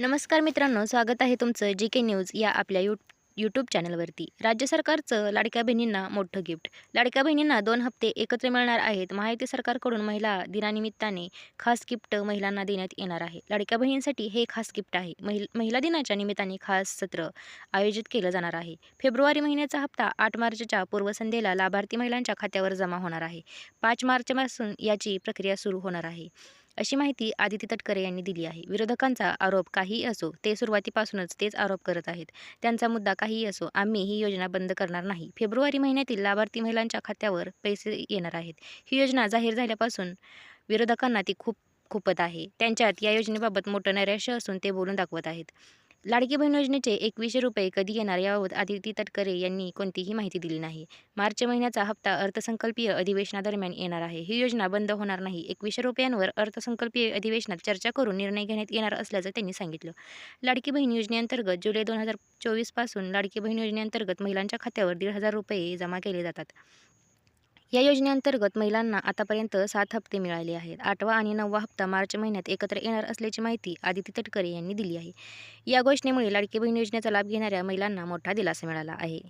नमस्कार मित्रांनो स्वागत आहे तुमचं जी के न्यूज या आपल्या यू यूट्यूब चॅनलवरती राज्य सरकारचं लाडक्या बहिणींना मोठं गिफ्ट लाडक्या बहिणींना दोन हप्ते एकत्र मिळणार आहेत. माहिती सरकारकडून महिला दिनानिमित्ताने खास गिफ्ट महिलांना देण्यात येणार आहे. लाडक्या बहिणींसाठी हे खास गिफ्ट आहे. महिल महिला दिनाच्या निमित्ताने खास सत्र आयोजित केलं जाणार आहे. फेब्रुवारी महिन्याचा हप्ता आठ मार्चच्या पूर्वसंध्येला लाभार्थी महिलांच्या खात्यावर जमा होणार आहे. पाच मार्चपासून याची प्रक्रिया सुरू होणार आहे. अशी माहिती आदिती तटकरे यांनी दिली आहे. विरोधकांचा आरोप काहीही असो ते सुरुवातीपासूनच तेच आरोप करत आहेत. त्यांचा मुद्दा काहीही असो आम्ही ही योजना बंद करणार नाही. फेब्रुवारी महिन्यातील लाभार्थी महिलांच्या खात्यावर पैसे येणार आहेत. ही योजना जाहीर झाल्यापासून विरोधकांना ती खूप खूपत आहे. त्यांच्यात या योजनेबाबत मोठं नैराश्य असून ते बोलून दाखवत आहेत. लाडकी बहीण योजनेचे एकवीसशे रुपये कधी येणार याबाबत आदिती तटकरे यांनी कोणतीही माहिती दिली नाही. मार्च महिन्याचा हप्ता अर्थसंकल्पीय अधिवेशनादरम्यान येणार आहे. ही योजना बंद होणार नाही. एकवीसशे रुपयांवर अर्थसंकल्पीय अधिवेशनात चर्चा करून निर्णय घेण्यात येणार असल्याचं त्यांनी सांगितलं. लाडकी बहीण योजनेअंतर्गत जुलै दोन हजार चोवीसपासून लाडकी बहीण योजनेअंतर्गत महिलांच्या खात्यावर दीड हजार रुपये जमा केले जातात. या योजनेअंतर्गत महिलांना आतापर्यंत सात हप्ते मिळाले आहेत. आठवा आणि नववा हप्ता मार्च महिन्यात एकत्र येणार असल्याची माहिती आदिती तटकरे यांनी दिली आहे. या घोषणेमुळे लाडकी बहीण योजनेचा लाभ घेणाऱ्या महिलांना मोठा दिलासा मिळाला आहे.